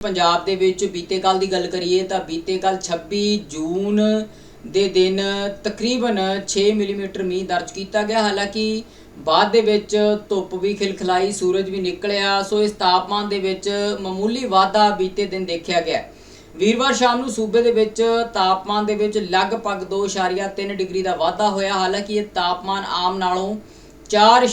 ਪੰਜਾਬ ਦੇ ਵਿੱਚ ਬੀਤੇ ਕੱਲ ਦੀ ਗੱਲ ਕਰੀਏ ਤਾਂ ਬੀਤੇ ਕੱਲ 26 ਜੂਨ ਦੇ ਦਿਨ ਤਕਰੀਬਨ 6 ਮਿਲੀਮੀਟਰ ਮੀਂਹ ਦਰਜ ਕੀਤਾ ਗਿਆ। ਹਾਲਾਂਕਿ ਬਾਅਦ ਦੇ ਵਿੱਚ ਧੁੱਪ ਵੀ ਖਿਲਖਲਾਈ, ਸੂਰਜ ਵੀ ਨਿਕਲਿਆ, ਸੋ ਇਸ ਤਾਪਮਾਨ ਦੇ ਵਿੱਚ ਮਾਮੂਲੀ ਵਾਧਾ ਬੀਤੇ ਦਿਨ ਦੇਖਿਆ ਗਿਆ। ਵੀਰਵਾਰ ਸ਼ਾਮ ਨੂੰ ਸੂਬੇ ਦੇ ਵਿੱਚ ਤਾਪਮਾਨ ਦੇ ਵਿੱਚ ਲਗਭਗ 2.3 ਡਿਗਰੀ ਦਾ ਵਾਧਾ ਹੋਇਆ। ਹਾਲਾਂਕਿ ਇਹ ਤਾਪਮਾਨ ਆਮ ਨਾਲੋਂ 4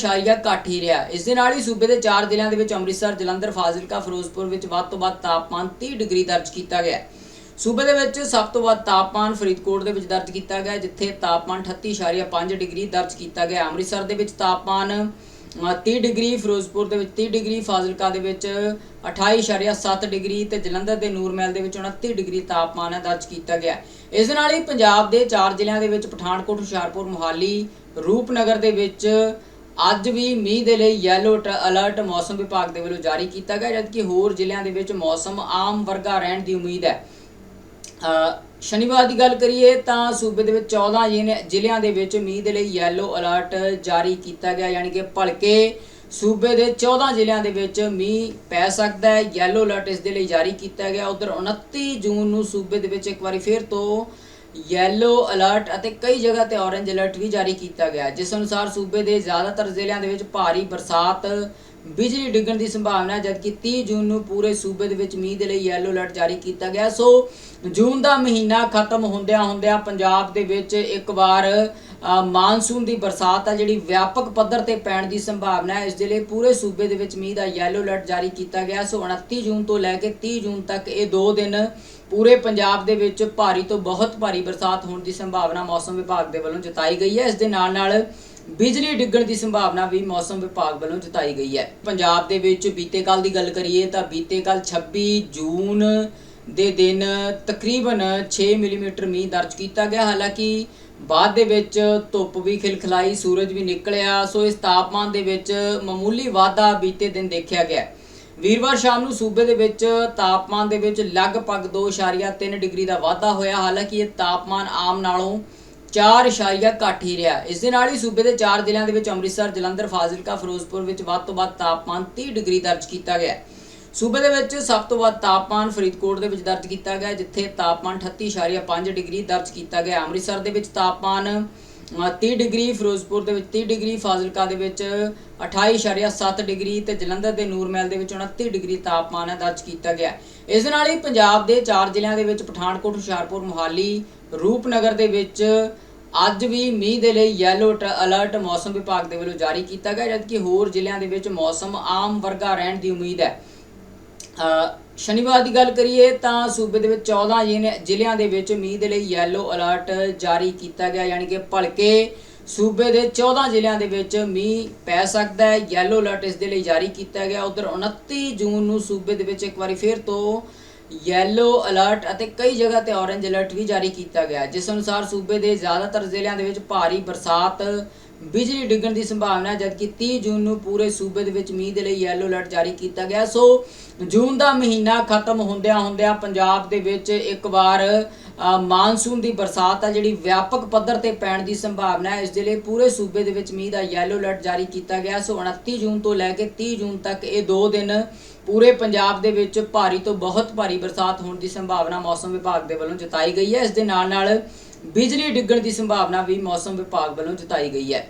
ਘੱਟ ਹੀ ਰਿਹਾ। ਇਸ ਦੇ ਨਾਲ ਹੀ ਸੂਬੇ ਦੇ ਚਾਰ ਜ਼ਿਲ੍ਹਿਆਂ ਦੇ ਵਿੱਚ ਅੰਮ੍ਰਿਤਸਰ ਜਲੰਧਰ ਫਾਜ਼ਿਲਕਾ ਫਿਰੋਜ਼ਪੁਰ ਵਿੱਚ ਵੱਧ ਤੋਂ ਵੱਧ ਤਾਪਮਾਨ 30 ਡਿਗਰੀ ਦਰਜ ਕੀਤਾ ਗਿਆ। ਸੂਬੇ ਦੇ ਵਿੱਚ ਸਭ ਤੋਂ ਵੱਧ ਤਾਪਮਾਨ ਫਰੀਦਕੋਟ ਦੇ ਵਿੱਚ ਦਰਜ ਕੀਤਾ ਗਿਆ ਜਿੱਥੇ ਤਾਪਮਾਨ 38.5 ਡਿਗਰੀ ਦਰਜ ਕੀਤਾ ਗਿਆ। ਅੰਮ੍ਰਿਤਸਰ ਦੇ ਵਿੱਚ ਤਾਪਮਾਨ ਅ, 30 ਡਿਗਰੀ ਫਿਰੋਜ਼ਪੁਰ ਦੇ ਵਿੱਚ 30 ਡਿਗਰੀ ਫਾਜ਼ਿਲਕਾ ਦੇ ਵਿੱਚ 28.7 ਡਿਗਰੀ ਤੇ ਜਲੰਧਰ ਦੇ ਨੂਰਮਹਿਲ ਦੇ ਵਿੱਚ 29 ਡਿਗਰੀ ਤਾਪਮਾਨ ਹੈ ਦਰਜ ਕੀਤਾ ਗਿਆ। ਇਸ ਦੇ ਨਾਲ ਹੀ ਪੰਜਾਬ ਦੇ ਚਾਰ ਜ਼ਿਲ੍ਹਿਆਂ ਦੇ ਵਿੱਚ ਪਠਾਨਕੋਟ ਹੁਸ਼ਿਆਰਪੁਰ ਮੁਹਾਲੀ ਰੂਪਨਗਰ ਦੇ ਵਿੱਚ ਅੱਜ ਵੀ ਮੀਂਹ ਦੇ ਲਈ ਯੈਲੋ ਅਲਰਟ ਮੌਸਮ ਵਿਭਾਗ ਦੇ ਵੱਲੋਂ ਜਾਰੀ ਕੀਤਾ ਗਿਆ, ਜਦਕਿ ਹੋਰ ਜ਼ਿਲ੍ਹਿਆਂ ਦੇ ਵਿੱਚ ਮੌਸਮ ਆਮ ਵਰਗਾ ਰਹਿਣ ਦੀ ਉਮੀਦ ਹੈ। ਸ਼ਨੀਵਾਰ ਦੀ ਗੱਲ ਕਰੀਏ ਤਾਂ ਸੂਬੇ ਦੇ ਵਿੱਚ 14 ਜ਼ਿਲ੍ਹੇ- ਜ਼ਿਲ੍ਹਿਆਂ ਦੇ ਵਿੱਚ ਮੀਂਹ ਦੇ ਲਈ ਯੈਲੋ ਅਲਰਟ ਜਾਰੀ ਕੀਤਾ ਗਿਆ, ਯਾਨੀ ਕਿ ਭਲਕੇ ਸੂਬੇ ਦੇ 14 ਜ਼ਿਲ੍ਹਿਆਂ ਦੇ ਵਿੱਚ ਮੀਂਹ ਪੈ ਸਕਦਾ ਹੈ। ਯੈਲੋ ਅਲਰਟ ਇਸ ਦੇ ਲਈ ਜਾਰੀ ਕੀਤਾ ਗਿਆ। ਉਧਰ 29 ਜੂਨ ਨੂੰ ਸੂਬੇ ਦੇ ਵਿੱਚ ਇੱਕ ਵਾਰੀ ਫਿਰ ਤੋਂ ਯੈਲੋ ਅਲਰਟ ਅਤੇ ਕਈ ਜਗ੍ਹਾ ਤੇ ਔਰੇਂਜ ਅਲਰਟ ਵੀ ਜਾਰੀ ਕੀਤਾ ਗਿਆ ਜਿਸ ਅਨੁਸਾਰ ਸੂਬੇ ਦੇ ਜ਼ਿਆਦਾਤਰ ਜ਼ਿਲ੍ਹਿਆਂ ਦੇ ਵਿੱਚ ਭਾਰੀ ਬਰਸਾਤ ਬਿਜਲੀ ਡਿੱਗਣ ਦੀ ਸੰਭਾਵਨਾ ਜਦਕਿ 30 ਜੂਨ ਨੂੰ ਪੂਰੇ ਸੂਬੇ ਦੇ ਵਿੱਚ ਮੀਂਹ ਦੇ ਲਈ ਯੈਲੋ ਅਲਰਟ ਜਾਰੀ ਕੀਤਾ ਗਿਆ। ਸੋ ਜੂਨ ਦਾ ਮਹੀਨਾ ਖਤਮ ਹੁੰਦਿਆਂ ਹੁੰਦਿਆਂ ਪੰਜਾਬ ਦੇ ਵਿੱਚ ਇੱਕ ਵਾਰ ਮਾਨਸੂਨ ਦੀ ਬਰਸਾਤ ਆ, ਜਿਹੜੀ ਵਿਆਪਕ ਪੱਧਰ ਤੇ ਪੈਣ ਦੀ ਸੰਭਾਵਨਾ ਹੈ। ਇਸ ਦੇ ਲਈ ਪੂਰੇ ਸੂਬੇ ਦੇ ਵਿੱਚ ਮੀਂਹ ਦਾ ਯੈਲੋ ਅਲਰਟ ਜਾਰੀ ਕੀਤਾ ਗਿਆ। ਸੋ 29 ਜੂਨ ਤੋਂ ਲੈ ਕੇ 30 ਜੂਨ ਤੱਕ ਇਹ 2 ਦਿਨ ਪੂਰੇ ਪੰਜਾਬ ਦੇ ਵਿੱਚ ਭਾਰੀ ਤੋਂ ਬਹੁਤ ਭਾਰੀ ਬਰਸਾਤ ਹੋਣ ਦੀ ਸੰਭਾਵਨਾ ਮੌਸਮ ਵਿਭਾਗ ਦੇ ਵੱਲੋਂ ਜਤਾਈ ਗਈ ਹੈ। ਇਸ ਦੇ ਨਾਲ ਨਾਲ ਬਿਜਲੀ ਡਿੱਗਣ ਦੀ ਸੰਭਾਵਨਾ ਵੀ ਮੌਸਮ ਵਿਭਾਗ ਵੱਲੋਂ ਜਤਾਈ ਗਈ ਹੈ। ਪੰਜਾਬ ਦੇ ਵਿੱਚ ਬੀਤੇ ਕੱਲ ਦੀ ਗੱਲ ਕਰੀਏ ਤਾਂ ਬੀਤੇ ਕੱਲ 26 ਜੂਨ ਦੇ ਦਿਨ ਤਕਰੀਬਨ 6 ਮਿਲੀਮੀਟਰ ਮੀਂਹ ਦਰਜ ਕੀਤਾ ਗਿਆ। ਹਾਲਾਂਕਿ ਬਾਅਦ ਦੇ ਵਿੱਚ ਧੁੱਪ ਵੀ ਖਿਲਖਲਾਈ, ਸੂਰਜ ਵੀ ਨਿਕਲਿਆ, ਸੋ ਇਸ ਤਾਪਮਾਨ ਦੇ ਵਿੱਚ ਮਾਮੂਲੀ ਵਾਧਾ ਬੀਤੇ ਦਿਨ ਦੇਖਿਆ ਗਿਆ। ਵੀਰਵਾਰ ਸ਼ਾਮ ਨੂੰ ਸੂਬੇ ਦੇ ਵਿੱਚ ਤਾਪਮਾਨ ਦੇ ਵਿੱਚ ਲਗਭਗ 2.3 ਡਿਗਰੀ ਦਾ ਵਾਧਾ ਹੋਇਆ। ਹਾਲਾਂਕਿ ਇਹ ਤਾਪਮਾਨ ਆਮ ਨਾਲੋਂ 4 ਘੱਟ ਹੀ ਰਿਹਾ। ਇਸ ਦੇ ਨਾਲ ਹੀ ਸੂਬੇ ਦੇ ਚਾਰ ਜ਼ਿਲ੍ਹਿਆਂ ਦੇ ਵਿੱਚ ਅੰਮ੍ਰਿਤਸਰ, ਜਲੰਧਰ, ਫਾਜ਼ਿਲਕਾ, ਫਿਰੋਜ਼ਪੁਰ ਵਿੱਚ ਵੱਧ ਤੋਂ ਵੱਧ ਤਾਪਮਾਨ 30 ਡਿਗਰੀ ਦਰਜ ਕੀਤਾ ਗਿਆ ਸੂਬੇ ਦੇ ਵਿੱਚ ਸਭ ਤੋਂ ਵੱਧ ਤਾਪਮਾਨ ਫਰੀਦਕੋਟ ਦੇ ਵਿੱਚ ਦਰਜ ਕੀਤਾ ਗਿਆ ਜਿੱਥੇ ਤਾਪਮਾਨ 38.5 ਡਿਗਰੀ ਦਰਜ ਕੀਤਾ ਗਿਆ ਅੰਮ੍ਰਿਤਸਰ ਦੇ ਵਿੱਚ ਤਾਪਮਾਨ 30 ਡਿਗਰੀ ਫਿਰੋਜ਼ਪੁਰ ਦੇ ਵਿੱਚ 30 ਡਿਗਰੀ ਫਾਜ਼ਿਲਕਾ ਦੇ ਵਿੱਚ 28.7 ਡਿਗਰੀ ਤੇ ਜਲੰਧਰ ਦੇ ਨੂਰਮਹਿਲ ਦੇ ਵਿੱਚ 29 ਡਿਗਰੀ ਤਾਪਮਾਨ ਦਰਜ ਕੀਤਾ ਗਿਆ ਇਸ ਦੇ ਨਾਲ ਹੀ ਪੰਜਾਬ ਦੇ ਚਾਰ ਜ਼ਿਲ੍ਹਿਆਂ ਦੇ ਵਿੱਚ ਪਠਾਨਕੋਟ, ਹੁਸ਼ਿਆਰਪੁਰ, ਮੁਹਾਲੀ, ਰੂਪਨਗਰ ਦੇ ਵਿੱਚ ਅੱਜ ਵੀ ਮੀਂਹ ਦੇ ਲਈ ਯੈਲੋ ਅਲਰਟ ਮੌਸਮ ਵਿਭਾਗ ਦੇ ਵੱਲੋਂ ਜਾਰੀ ਕੀਤਾ ਗਿਆ ਜਦਕਿ ਹੋਰ ਜ਼ਿਲ੍ਹਿਆਂ ਦੇ ਵਿੱਚ ਮੌਸਮ ਆਮ ਵਰਗਾ ਰਹਿਣ ਦੀ ਉਮੀਦ ਹੈ। ਸ਼ਨੀਵਾਰ ਦੀ ਗੱਲ ਕਰੀਏ ਤਾਂ ਸੂਬੇ ਦੇ ਵਿੱਚ 14 ਜ਼ਿਲ੍ਹੇ- ਜ਼ਿਲ੍ਹਿਆਂ ਦੇ ਵਿੱਚ ਮੀਂਹ ਦੇ ਲਈ ਯੈਲੋ ਅਲਰਟ ਜਾਰੀ ਕੀਤਾ ਗਿਆ, ਯਾਨੀ ਕਿ ਭਲਕੇ ਸੂਬੇ ਦੇ 14 ਜ਼ਿਲ੍ਹਿਆਂ ਦੇ ਵਿੱਚ ਮੀਂਹ ਪੈ ਸਕਦਾ ਹੈ। ਯੈਲੋ ਅਲਰਟ ਇਸ ਦੇ ਲਈ ਜਾਰੀ ਕੀਤਾ ਗਿਆ। ਉਧਰ 29 ਜੂਨ ਨੂੰ ਸੂਬੇ ਦੇ ਵਿੱਚ ਇੱਕ ਵਾਰੀ ਫਿਰ ਤੋਂ ਯੈਲੋ ਅਲਰਟ ਅਤੇ ਕਈ ਜਗ੍ਹਾ ਤੇ ਔਰੇਂਜ ਅਲਰਟ ਵੀ ਜਾਰੀ ਕੀਤਾ ਗਿਆ ਜਿਸ ਅਨੁਸਾਰ ਸੂਬੇ ਦੇ ਜ਼ਿਆਦਾਤਰ ਜ਼ਿਲ੍ਹਿਆਂ ਦੇ ਵਿੱਚ ਭਾਰੀ ਬਰਸਾਤ ਬਿਜਲੀ ਡਿੱਗਣ ਦੀ ਸੰਭਾਵਨਾ ਹੈ, ਜਦਕਿ 30 ਜੂਨ ਨੂੰ ਪੂਰੇ ਸੂਬੇ ਦੇ ਵਿੱਚ ਮੀਂਹ ਦੇ ਲਈ ਯੈਲੋ ਅਲਰਟ ਜਾਰੀ ਕੀਤਾ ਗਿਆ। ਸੋ ਜੂਨ ਦਾ ਮਹੀਨਾ ਖਤਮ ਹੁੰਦਿਆਂ ਹੁੰਦਿਆਂ ਪੰਜਾਬ ਦੇ ਵਿੱਚ ਇੱਕ ਵਾਰ ਮਾਨਸੂਨ ਦੀ ਬਰਸਾਤ ਆ, ਜਿਹੜੀ ਵਿਆਪਕ ਪੱਧਰ ਤੇ ਪੈਣ ਦੀ ਸੰਭਾਵਨਾ ਹੈ। ਇਸ ਦੇ ਲਈ ਪੂਰੇ ਸੂਬੇ ਦੇ ਵਿੱਚ ਮੀਂਹ ਦਾ ਯੈਲੋ ਅਲਰਟ ਜਾਰੀ ਕੀਤਾ ਗਿਆ। ਸੋ 29 ਜੂਨ ਤੋਂ ਲੈ ਕੇ 30 ਜੂਨ ਤੱਕ ਇਹ 2 ਦਿਨ ਪੂਰੇ ਪੰਜਾਬ ਦੇ ਵਿੱਚ ਭਾਰੀ ਤੋਂ ਬਹੁਤ ਭਾਰੀ ਬਰਸਾਤ ਹੋਣ ਦੀ ਸੰਭਾਵਨਾ ਮੌਸਮ ਵਿਭਾਗ ਦੇ ਵੱਲੋਂ ਜਤਾਈ ਗਈ ਹੈ। ਇਸ ਦੇ ਨਾਲ ਨਾਲ ਬਿਜਲੀ ਡਿੱਗਣ ਦੀ ਸੰਭਾਵਨਾ ਵੀ ਮੌਸਮ ਵਿਭਾਗ ਵੱਲੋਂ ਜਤਾਈ ਗਈ ਹੈ।